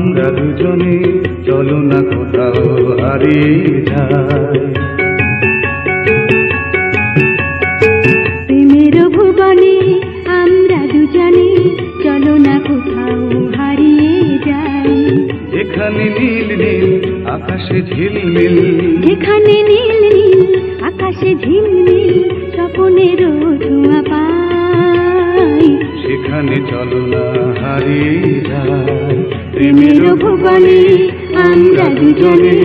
আমরা দুজনে চলো না কোথাও হারিয়ে যায় প্রেমের ভুবনে আমরা দুজনে চলো না কোথাও হারিয়ে যাই। এখানে নীল নীল আকাশে ঝিলমিল। এখানে নীল নীল আকাশে ঝিলমিল স্বপনের ধোঁয়া পাই সেখানে চলো না হারিয়ে প্রেমের ভুবনে আমরা দুজনে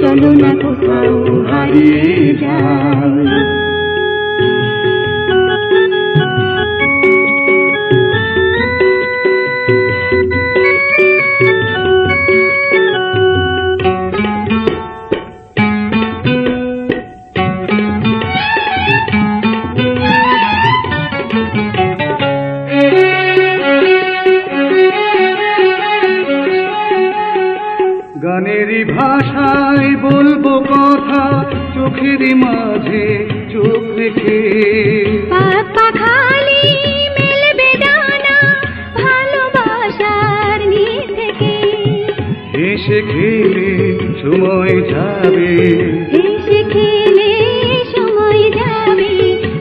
চলো না কোথাও হারিয়ে যাই। গানেরই ভাষায় বলব কথা চোখেরই মাঝে চোখ রেখে। খালি মেলবে ডানা ভালোবাসার থেকে। হেসে খেলে সময় যাবে। হেসে খেলে সময় যাবে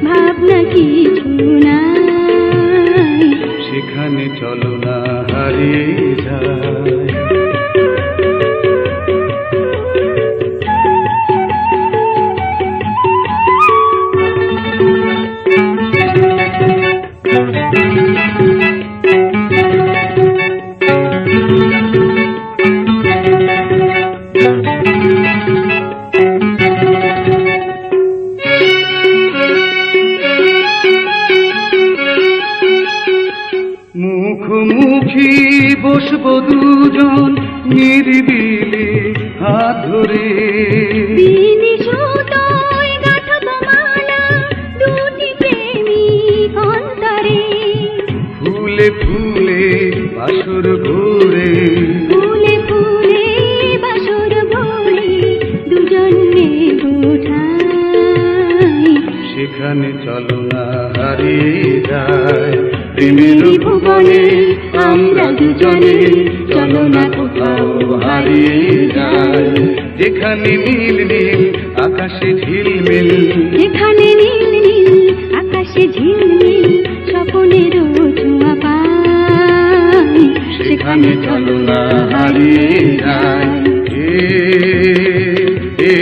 ভাবনা কিছু নাই। সেখানে চলো না হারিয়ে যায় মুখোমুখি বসবো দুজন নিরিবিলি হাত ধরে। ফুলে ফুলে বাসর ভোরে। ফুলে ফুলে বাসর ভরে দুজনে সেখানে চলো না হারিয়ে যায়। প্রেমের ভুবনে আমরা দুজনে চলো না কোথাও হারিয়ে যায় যেখানে নীল নীল আকাশে ঝিলমিল যেখানে নীল নীল আকাশে ঝিলমিল স্বপনের ছোঁয়া পাই সেখানে চলো না হারিয়ে যায় এ, এ,